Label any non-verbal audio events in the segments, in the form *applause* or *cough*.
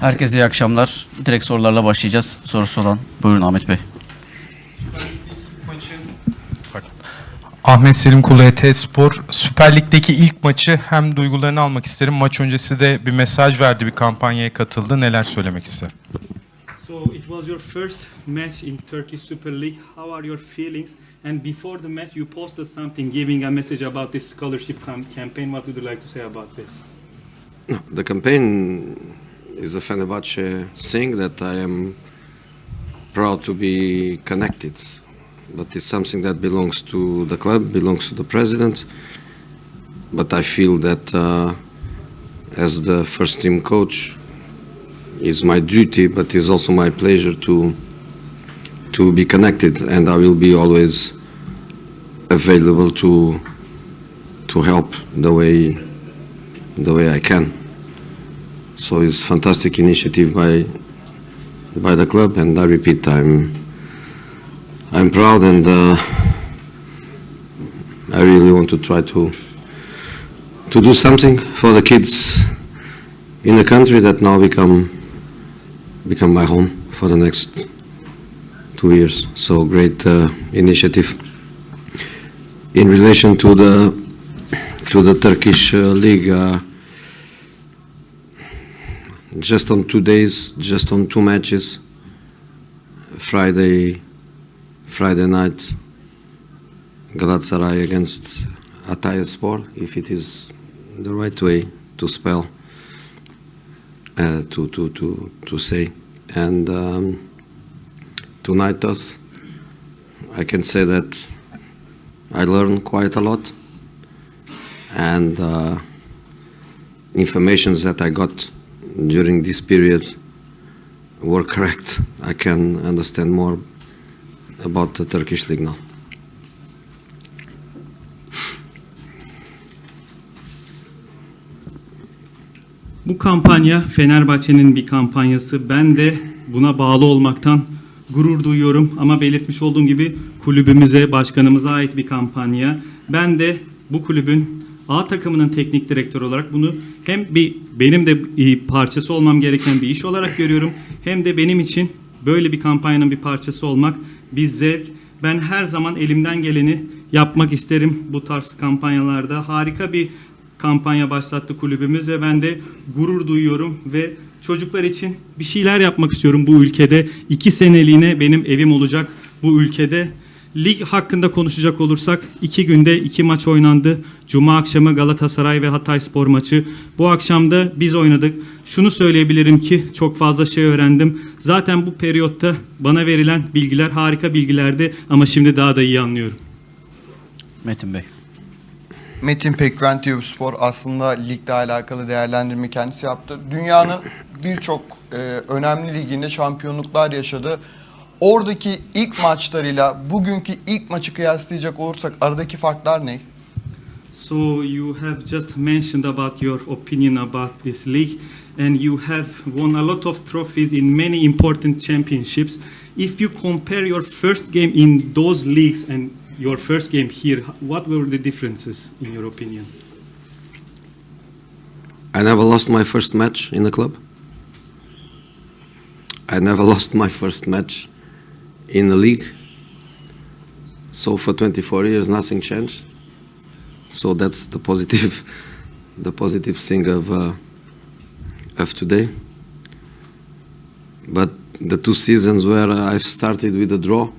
Herkese iyi akşamlar. Direkt sorularla başlayacağız. Sorusu olan. Buyurun Ahmet Bey. Ahmet Selim Kulu ET Spor Süper Lig'deki ilk maçı hem duygularını almak isterim. Maç öncesi de bir mesaj verdi, bir kampanyaya katıldı. Neler söylemek ister? So it was your first match in Turkish Super League. How are your feelings? And before the match, you posted something giving a message about this scholarship cam- campaign. What would you like to say about this? The campaign is a Fenerbahce thing that I am proud to be connected. But it's something that belongs to the club, belongs to the president. But I feel that uh, as the first team coach, it's my duty, but it's also my pleasure to to be connected, and I will be always available to to help the way the way I can. So it's fantastic initiative by by the club, and I repeat, I'm I'm proud, and uh, I really want to try to to do something for the kids in the country that now become become my home for the next two years. So great uh, initiative in relation to the to the Turkish uh, league. Just on two days, just on two matches. Friday, Friday night, Galatasaray against Sport, if it is the right way to spell, uh, to, to, to, to say. And um, tonight, us, I can say that I learned quite a lot. And uh, informations that I got during this period were correct. I can understand more about the Turkish league now. Bu kampanya Fenerbahçe'nin bir kampanyası. Ben de buna bağlı olmaktan gurur duyuyorum. Ama belirtmiş olduğum gibi kulübümüze, başkanımıza ait bir kampanya. Ben de bu kulübün A takımının teknik direktörü olarak bunu hem bir benim de parçası olmam gereken bir iş olarak görüyorum. Hem de benim için böyle bir kampanyanın bir parçası olmak bir zevk. Ben her zaman elimden geleni yapmak isterim bu tarz kampanyalarda. Harika bir kampanya başlattı kulübümüz ve ben de gurur duyuyorum ve çocuklar için bir şeyler yapmak istiyorum bu ülkede. İki seneliğine benim evim olacak bu ülkede. Lig hakkında konuşacak olursak iki günde iki maç oynandı. Cuma akşamı Galatasaray ve Hatay Spor maçı. Bu akşam da biz oynadık. Şunu söyleyebilirim ki çok fazla şey öğrendim. Zaten bu periyotta bana verilen bilgiler harika bilgilerdi ama şimdi daha da iyi anlıyorum. Metin Bey. Metin Pekven TV Spor aslında ligle alakalı değerlendirme kendisi yaptı. Dünyanın birçok e, önemli liginde şampiyonluklar yaşadı. Oradaki ilk maçlarıyla bugünkü ilk maçı kıyaslayacak olursak aradaki farklar ne? So you have just mentioned about your opinion about this league, and you have won a lot of trophies in many important championships. If you compare your first game in those leagues and your first game here, what were the differences in your opinion? I never lost my first match in the club. I never *laughs* lost my first match in the league. So for 24 years, nothing changed. So that's the positive, *laughs* the positive thing of uh, of today. But the two seasons where I've started with a draw,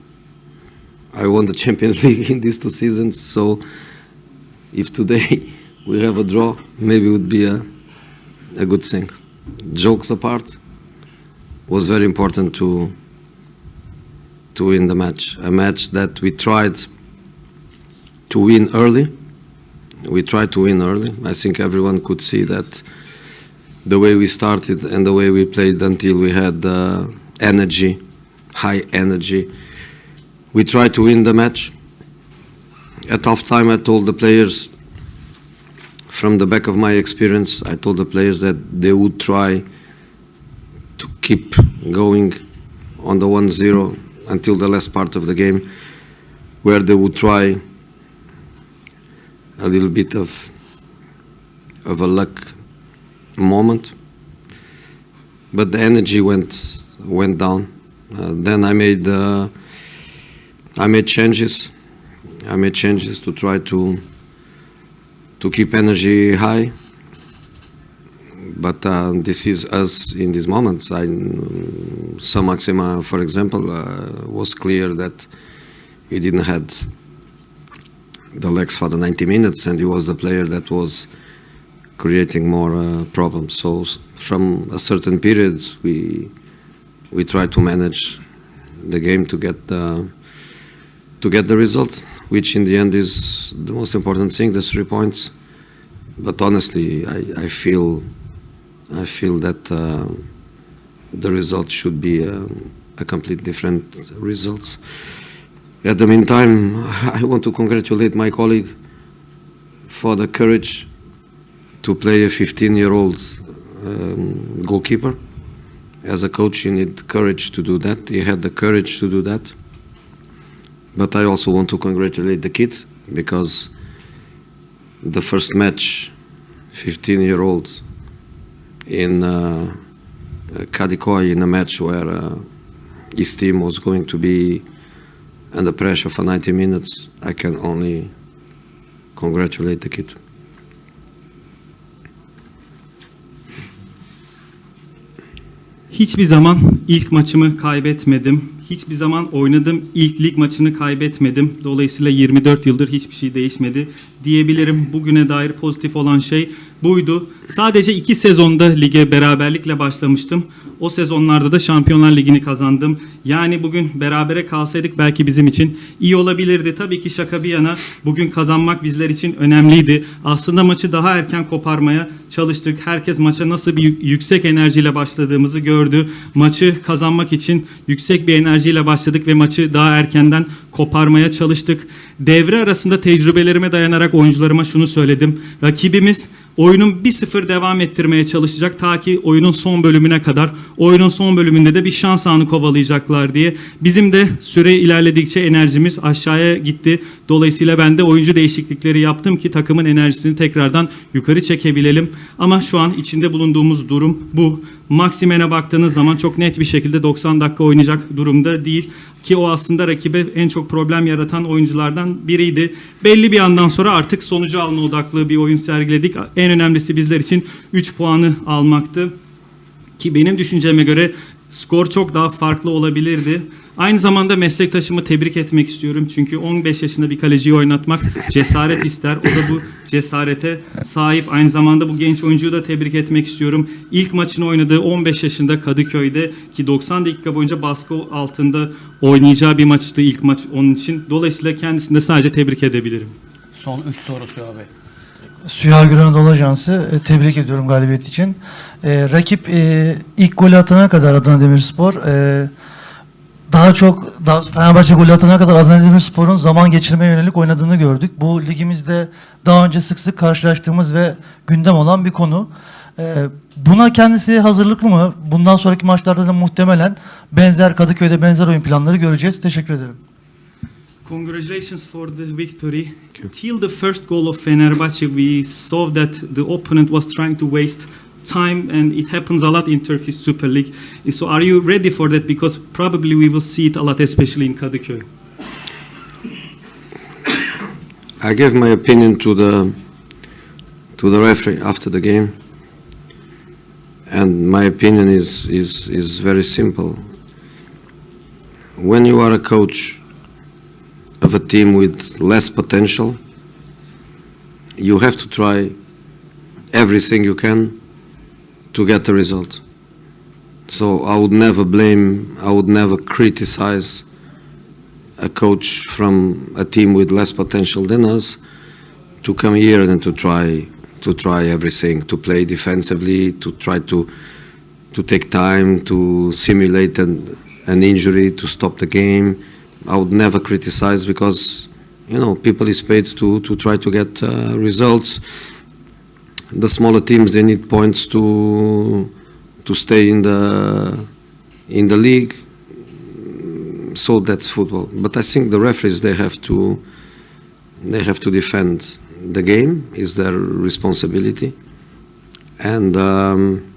I won the *laughs* Champions League in these two seasons. So if today *laughs* we have a draw, maybe it would be a a good thing. Jokes apart, was very important to to win the match. A match that we tried to win early. We tried to win early. I think everyone could see that the way we started and the way we played until we had uh, energy, high energy. We tried to win the match. At half time, I told the players from the back of my experience, I told the players that they would try to keep going on the 1 0 until the last part of the game, where they would try a little bit of, of a luck moment. but the energy went went down. Uh, then I made uh, I made changes. I made changes to try to to keep energy high. But uh, this is us in these moments. I, some Maxima, for example, uh, was clear that he didn't had the legs for the 90 minutes, and he was the player that was creating more uh, problems. So from a certain period, we we try to manage the game to get the to get the result, which in the end is the most important thing, the three points. But honestly, I, I feel I feel that uh, the result should be um, a complete different result. At the meantime, *laughs* I want to congratulate my colleague for the courage to play a 15-year-old um, goalkeeper. As a coach, you need courage to do that. He had the courage to do that. But I also want to congratulate the kid because the first match, 15-year-old in uh, Kadikoy in a match where uh, his team was going to be under pressure for 90 minutes, I can only congratulate the kid. Hiçbir zaman ilk maçımı kaybetmedim. Hiçbir zaman oynadığım ilk lig maçını kaybetmedim. Dolayısıyla 24 yıldır hiçbir şey değişmedi diyebilirim. Bugüne dair pozitif olan şey buydu. Sadece iki sezonda lige beraberlikle başlamıştım. O sezonlarda da Şampiyonlar Ligi'ni kazandım. Yani bugün berabere kalsaydık belki bizim için iyi olabilirdi. Tabii ki şaka bir yana bugün kazanmak bizler için önemliydi. Aslında maçı daha erken koparmaya çalıştık. Herkes maça nasıl bir yük- yüksek enerjiyle başladığımızı gördü. Maçı kazanmak için yüksek bir enerjiyle başladık ve maçı daha erkenden koparmaya çalıştık. Devre arasında tecrübelerime dayanarak oyuncularıma şunu söyledim. Rakibimiz oyunun 1-0 devam ettirmeye çalışacak ta ki oyunun son bölümüne kadar. Oyunun son bölümünde de bir şans anı kovalayacaklar diye. Bizim de süre ilerledikçe enerjimiz aşağıya gitti. Dolayısıyla ben de oyuncu değişiklikleri yaptım ki takımın enerjisini tekrardan yukarı çekebilelim. Ama şu an içinde bulunduğumuz durum bu. Maximen'e baktığınız zaman çok net bir şekilde 90 dakika oynayacak durumda değil. Ki o aslında rakibe en çok problem yaratan oyunculardan biriydi. Belli bir andan sonra artık sonucu alma odaklı bir oyun sergiledik. En önemlisi bizler için 3 puanı almaktı. Ki benim düşünceme göre skor çok daha farklı olabilirdi. Aynı zamanda meslektaşımı tebrik etmek istiyorum. Çünkü 15 yaşında bir kaleciyi oynatmak cesaret ister. O da bu cesarete sahip. Aynı zamanda bu genç oyuncuyu da tebrik etmek istiyorum. İlk maçını oynadığı 15 yaşında Kadıköy'de ki 90 dakika boyunca baskı altında oynayacağı bir maçtı ilk maç onun için. Dolayısıyla kendisini de sadece tebrik edebilirim. Son 3 sorusu abi. Süher Gülen Anadolu Ajansı e, tebrik ediyorum galibiyet için. E, rakip e, ilk golü atana kadar Adana Demirspor e, daha çok daha Fenerbahçe golü atana kadar Adana Demirspor'un zaman geçirmeye yönelik oynadığını gördük. Bu ligimizde daha önce sık sık karşılaştığımız ve gündem olan bir konu. E, buna kendisi hazırlıklı mı? Bundan sonraki maçlarda da muhtemelen benzer Kadıköy'de benzer oyun planları göreceğiz. Teşekkür ederim. Congratulations for the victory. Till the first goal of Fenerbahce, we saw that the opponent was trying to waste time, and it happens a lot in Turkish Super League. So, are you ready for that? Because probably we will see it a lot, especially in Kadıköy. I gave my opinion to the to the referee after the game, and my opinion is is is very simple. When you are a coach of a team with less potential, you have to try everything you can to get the result. So I would never blame, I would never criticize a coach from a team with less potential than us to come here and to try to try everything to play defensively to try to to take time to simulate an, an injury to stop the game i would never criticize because you know people is paid to to try to get uh, results the smaller teams they need points to to stay in the in the league so that's football. But I think the referees they have to they have to defend the game is their responsibility. And um,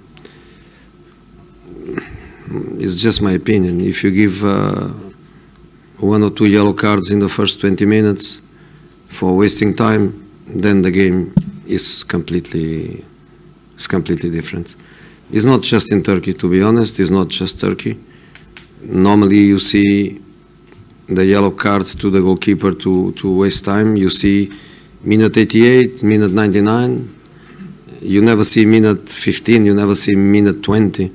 It's just my opinion. If you give uh, one or two yellow cards in the first 20 minutes for wasting time, then the game is completely is completely different. It's not just in Turkey, to be honest. It's not just Turkey. Normally, you see the yellow card to the goalkeeper to, to waste time. You see minute 88, minute 99. You never see minute 15. You never see minute 20.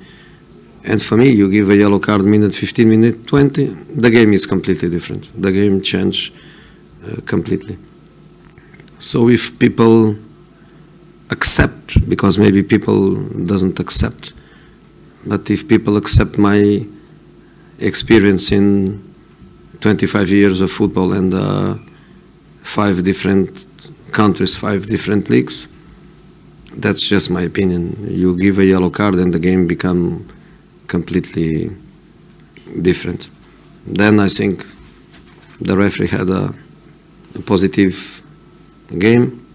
And for me, you give a yellow card minute 15, minute 20, the game is completely different. The game change uh, completely. So if people accept, because maybe people doesn't accept, but if people accept my experience in 25 years of football and uh, five different countries, five different leagues, that's just my opinion. You give a yellow card and the game become completely different. Then I think the referee had a, a positive game.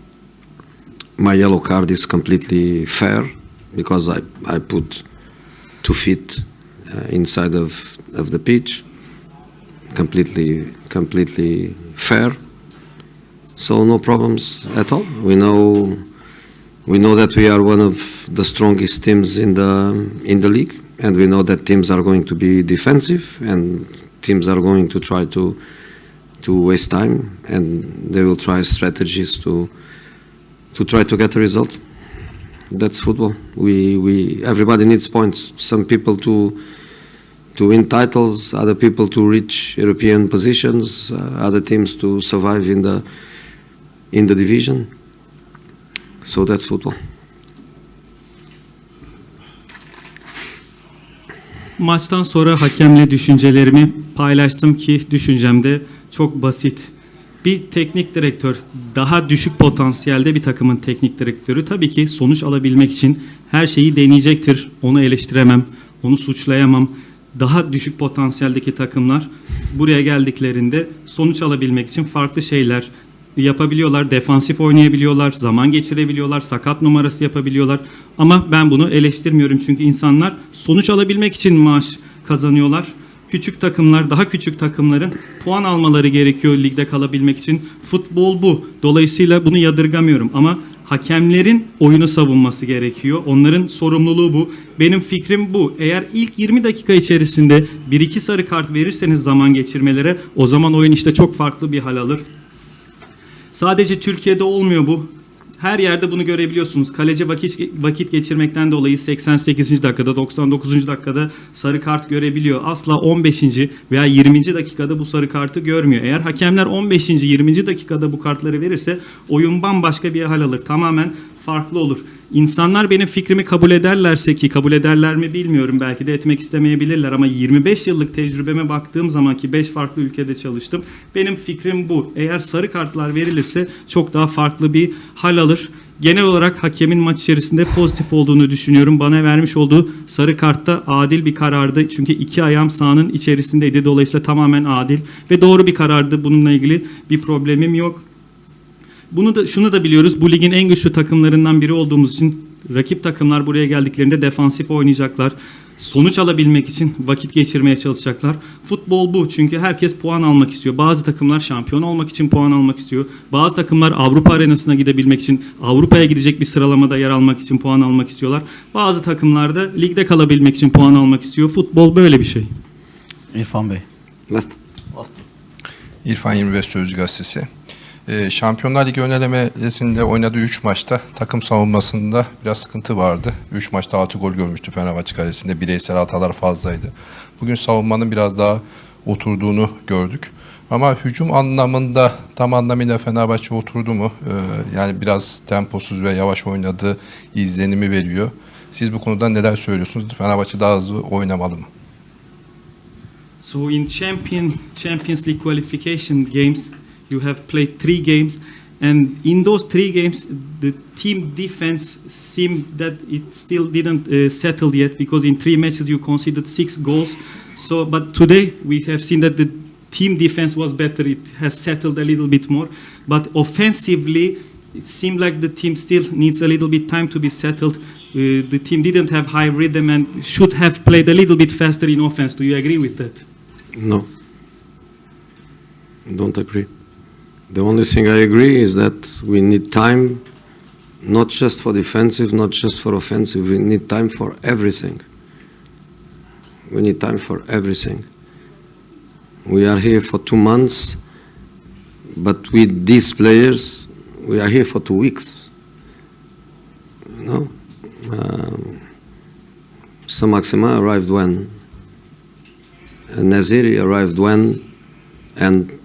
My yellow card is completely fair because I, I put two feet uh, inside of, of the pitch. Completely, completely fair. So no problems at all. We know, we know that we are one of the strongest teams in the in the league and we know that teams are going to be defensive and teams are going to try to to waste time and they will try strategies to to try to get a result. That's football. We we everybody needs points. Some people to to win titles other people to reach european positions uh, other teams to survive in the in the division. So that's football. Maçtan sonra hakemle düşüncelerimi paylaştım ki düşüncem de çok basit. Bir teknik direktör, daha düşük potansiyelde bir takımın teknik direktörü tabii ki sonuç alabilmek için her şeyi deneyecektir. Onu eleştiremem, onu suçlayamam. Daha düşük potansiyeldeki takımlar buraya geldiklerinde sonuç alabilmek için farklı şeyler yapabiliyorlar. Defansif oynayabiliyorlar, zaman geçirebiliyorlar, sakat numarası yapabiliyorlar. Ama ben bunu eleştirmiyorum çünkü insanlar sonuç alabilmek için maaş kazanıyorlar. Küçük takımlar, daha küçük takımların puan almaları gerekiyor ligde kalabilmek için. Futbol bu. Dolayısıyla bunu yadırgamıyorum ama hakemlerin oyunu savunması gerekiyor. Onların sorumluluğu bu. Benim fikrim bu. Eğer ilk 20 dakika içerisinde 1-2 sarı kart verirseniz zaman geçirmelere o zaman oyun işte çok farklı bir hal alır. Sadece Türkiye'de olmuyor bu. Her yerde bunu görebiliyorsunuz. Kaleci vakit, vakit geçirmekten dolayı 88. dakikada, 99. dakikada sarı kart görebiliyor. Asla 15. veya 20. dakikada bu sarı kartı görmüyor. Eğer hakemler 15. 20. dakikada bu kartları verirse oyun bambaşka bir hal alır. Tamamen farklı olur. İnsanlar benim fikrimi kabul ederlerse ki kabul ederler mi bilmiyorum belki de etmek istemeyebilirler ama 25 yıllık tecrübeme baktığım zaman ki 5 farklı ülkede çalıştım. Benim fikrim bu. Eğer sarı kartlar verilirse çok daha farklı bir hal alır. Genel olarak hakemin maç içerisinde pozitif olduğunu düşünüyorum. Bana vermiş olduğu sarı kartta adil bir karardı. Çünkü iki ayağım sahanın içerisindeydi. Dolayısıyla tamamen adil ve doğru bir karardı. Bununla ilgili bir problemim yok. Bunu da şunu da biliyoruz. Bu ligin en güçlü takımlarından biri olduğumuz için rakip takımlar buraya geldiklerinde defansif oynayacaklar. Sonuç alabilmek için vakit geçirmeye çalışacaklar. Futbol bu çünkü herkes puan almak istiyor. Bazı takımlar şampiyon olmak için puan almak istiyor. Bazı takımlar Avrupa arenasına gidebilmek için, Avrupa'ya gidecek bir sıralamada yer almak için puan almak istiyorlar. Bazı takımlar da ligde kalabilmek için puan almak istiyor. Futbol böyle bir şey. İrfan Bey. last İrfan 25 Sözcü Gazetesi. Ee, Şampiyonlar Ligi önelemesinde oynadığı 3 maçta takım savunmasında biraz sıkıntı vardı. 3 maçta 6 gol görmüştü Fenerbahçe kalesinde. Bireysel hatalar fazlaydı. Bugün savunmanın biraz daha oturduğunu gördük. Ama hücum anlamında tam anlamıyla Fenerbahçe oturdu mu? Ee, yani biraz temposuz ve yavaş oynadığı izlenimi veriyor. Siz bu konuda neler söylüyorsunuz? Fenerbahçe daha hızlı oynamalı mı? So in champion Champions League qualification games, you have played three games, and in those three games, the team defense seemed that it still didn't uh, settle yet because in three matches you conceded six goals. So, but today we have seen that the team defense was better. It has settled a little bit more, but offensively. It seemed like the team still needs a little bit time to be settled. uh, the team didn't have high rhythm and should have played a little bit faster in offense. Do you agree with that? No. Don't agree. The only thing I agree is that we need time, not just for defensive, not just for offensive. We need time for everything. We need time for everything. We are here for two months, but with these players, we are here for two weeks. You know, um, so Maxima arrived when Naziri arrived when and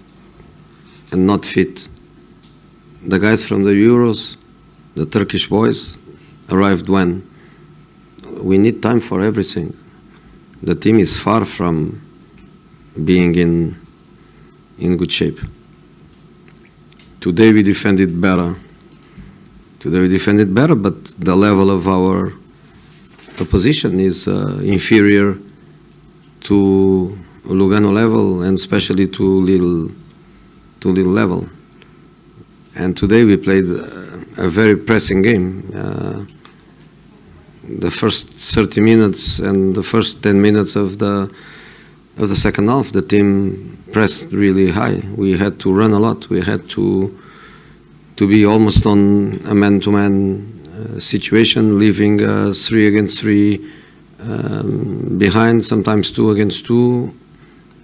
and not fit. The guys from the Euros, the Turkish boys, arrived when. We need time for everything. The team is far from being in in good shape. Today we defended better. Today we defended better, but the level of our opposition is uh, inferior to Lugano level and especially to Lille, to the level. And today we played uh, a very pressing game. Uh, the first 30 minutes and the first 10 minutes of the of the second half, the team pressed really high. We had to run a lot. We had to to be almost on a man-to-man uh, situation, leaving uh, three against three um, behind, sometimes two against two,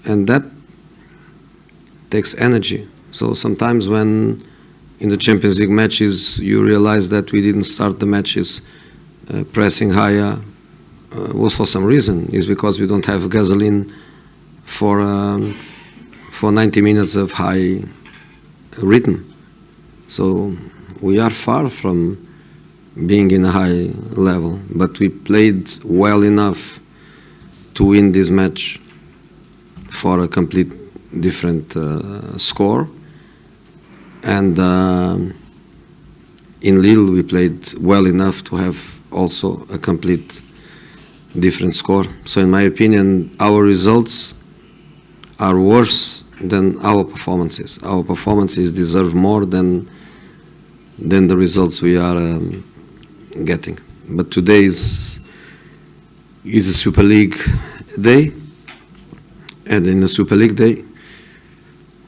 and that takes energy. So sometimes when in the Champions League matches you realize that we didn't start the matches uh, pressing higher uh, was for some reason. Is because we don't have gasoline for um, for 90 minutes of high rhythm. So we are far from being in a high level, but we played well enough to win this match for a complete different uh, score. And uh, in Lille, we played well enough to have also a complete different score. So, in my opinion, our results are worse than our performances. Our performances deserve more than than the results we are um, getting. But today is is a Super League day, and in the Super League day,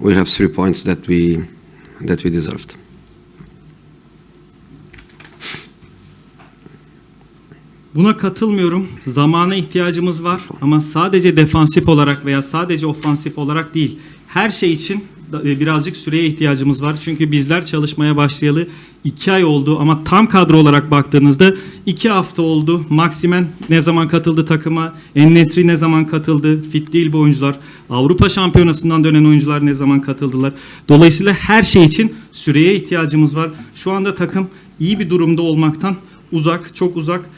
we have three points that we that we deserved. Buna katılmıyorum. Zamana ihtiyacımız var ama sadece defansif olarak veya sadece ofansif olarak değil. Her şey için e, birazcık süreye ihtiyacımız var. Çünkü bizler çalışmaya başlayalı iki ay oldu ama tam kadro olarak baktığınızda iki hafta oldu. Maximen ne zaman katıldı takıma? Ennesri ne zaman katıldı? Fit değil bu oyuncular. Avrupa Şampiyonası'ndan dönen oyuncular ne zaman katıldılar? Dolayısıyla her şey için süreye ihtiyacımız var. Şu anda takım iyi bir durumda olmaktan uzak, çok uzak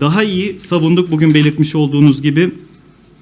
daha iyi savunduk bugün belirtmiş olduğunuz gibi.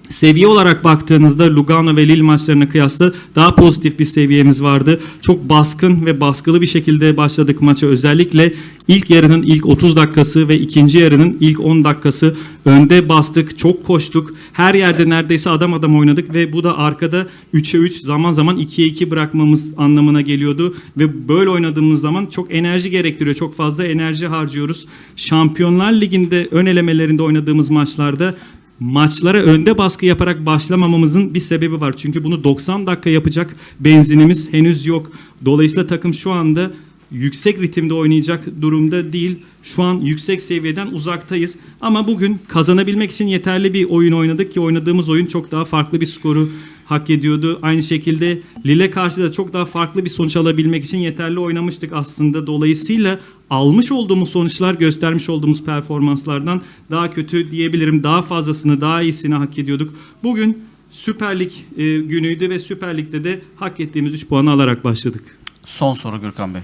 Seviye olarak baktığınızda Lugano ve Lille maçlarına kıyasla daha pozitif bir seviyemiz vardı. Çok baskın ve baskılı bir şekilde başladık maça. Özellikle ilk yarının ilk 30 dakikası ve ikinci yarının ilk 10 dakikası önde bastık, çok koştuk. Her yerde neredeyse adam adam oynadık ve bu da arkada 3'e 3 zaman zaman 2'ye 2 bırakmamız anlamına geliyordu. Ve böyle oynadığımız zaman çok enerji gerektiriyor. Çok fazla enerji harcıyoruz. Şampiyonlar Ligi'nde ön elemelerinde oynadığımız maçlarda maçlara önde baskı yaparak başlamamamızın bir sebebi var. Çünkü bunu 90 dakika yapacak benzinimiz henüz yok. Dolayısıyla takım şu anda yüksek ritimde oynayacak durumda değil. Şu an yüksek seviyeden uzaktayız. Ama bugün kazanabilmek için yeterli bir oyun oynadık ki oynadığımız oyun çok daha farklı bir skoru hak ediyordu. Aynı şekilde Lille karşı da çok daha farklı bir sonuç alabilmek için yeterli oynamıştık aslında. Dolayısıyla almış olduğumuz sonuçlar göstermiş olduğumuz performanslardan daha kötü diyebilirim. Daha fazlasını, daha iyisini hak ediyorduk. Bugün Süper Lig e, günüydü ve Süper Lig'de de hak ettiğimiz 3 puanı alarak başladık. Son soru Gürkan Bey.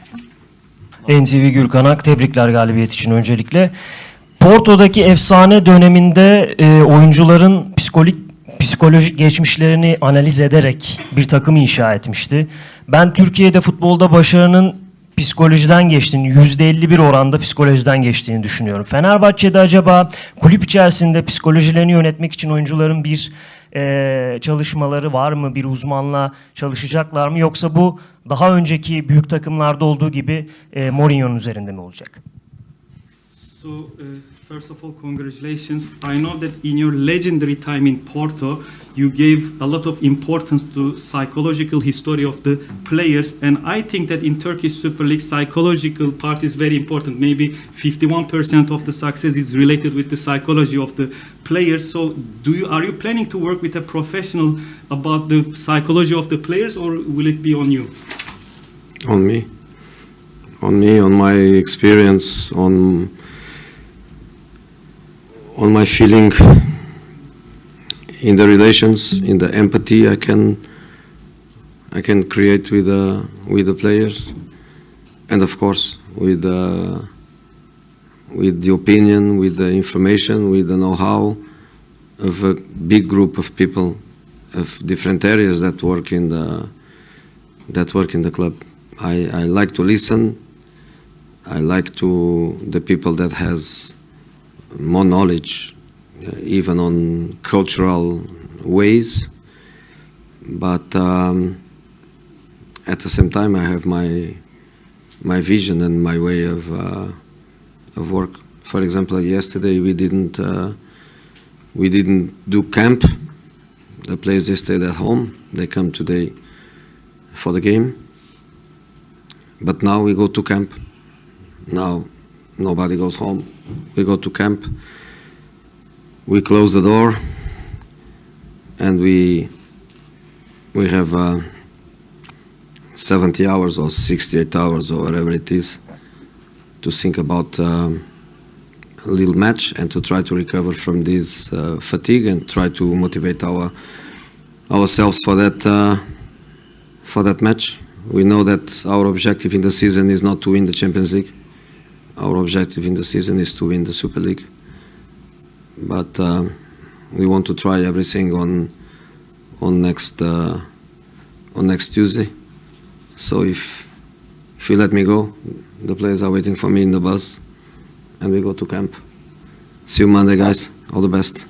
NTV Gürkan Ak tebrikler galibiyet için öncelikle. Porto'daki efsane döneminde e, oyuncuların psikolojik psikolojik geçmişlerini analiz ederek bir takım inşa etmişti. Ben Türkiye'de futbolda başarının psikolojiden geçtiğini, %51 oranda psikolojiden geçtiğini düşünüyorum. Fenerbahçe'de acaba kulüp içerisinde psikolojilerini yönetmek için oyuncuların bir e, çalışmaları var mı? Bir uzmanla çalışacaklar mı? Yoksa bu daha önceki büyük takımlarda olduğu gibi e, Mourinho'nun üzerinde mi olacak? So, uh, first of all, congratulations. I know that in your legendary time in Porto, you gave a lot of importance to psychological history of the players, and I think that in Turkish Super League, psychological part is very important. Maybe 51% of the success is related with the psychology of the players. So, do you are you planning to work with a professional about the psychology of the players, or will it be on you? on me on me on my experience on on my feeling in the relations in the empathy i can i can create with the with the players and of course with the with the opinion with the information with the know-how of a big group of people of different areas that work in the that work in the club I, I like to listen. I like to the people that has more knowledge, uh, even on cultural ways. But um, at the same time, I have my my vision and my way of uh, of work. For example, yesterday we didn't uh, we didn't do camp. The players they stayed at home. They come today for the game. But now we go to camp. Now nobody goes home. We go to camp. We close the door, and we we have uh, 70 hours or 68 hours or whatever it is to think about um, a little match and to try to recover from this uh, fatigue and try to motivate our ourselves for that uh, for that match. We know that our objective in the season is not to win the Champions League. Our objective in the season is to win the Super League. But uh, we want to try everything on on next uh, on next Tuesday. So if if you let me go, the players are waiting for me in the bus, and we go to camp. See you Monday, guys. All the best.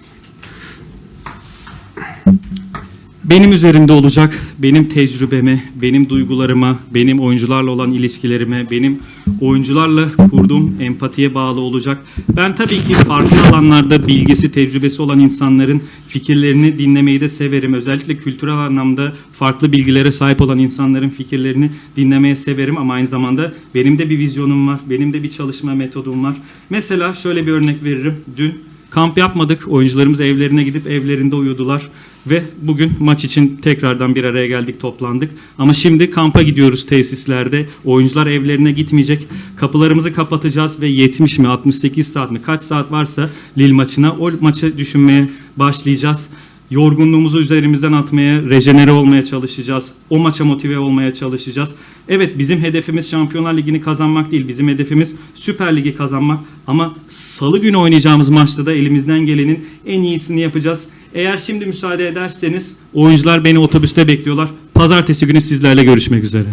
benim üzerimde olacak, benim tecrübeme, benim duygularıma, benim oyuncularla olan ilişkilerime, benim oyuncularla kurduğum empatiye bağlı olacak. Ben tabii ki farklı alanlarda bilgisi, tecrübesi olan insanların fikirlerini dinlemeyi de severim. Özellikle kültürel anlamda farklı bilgilere sahip olan insanların fikirlerini dinlemeye severim ama aynı zamanda benim de bir vizyonum var, benim de bir çalışma metodum var. Mesela şöyle bir örnek veririm. Dün Kamp yapmadık. Oyuncularımız evlerine gidip evlerinde uyudular. Ve bugün maç için tekrardan bir araya geldik, toplandık. Ama şimdi kampa gidiyoruz tesislerde. Oyuncular evlerine gitmeyecek. Kapılarımızı kapatacağız ve 70 mi, 68 saat mi, kaç saat varsa Lille maçına o maçı düşünmeye başlayacağız. Yorgunluğumuzu üzerimizden atmaya, rejenere olmaya çalışacağız. O maça motive olmaya çalışacağız. Evet bizim hedefimiz Şampiyonlar Ligi'ni kazanmak değil. Bizim hedefimiz Süper Ligi kazanmak. Ama salı günü oynayacağımız maçta da elimizden gelenin en iyisini yapacağız. Eğer şimdi müsaade ederseniz oyuncular beni otobüste bekliyorlar. Pazartesi günü sizlerle görüşmek üzere.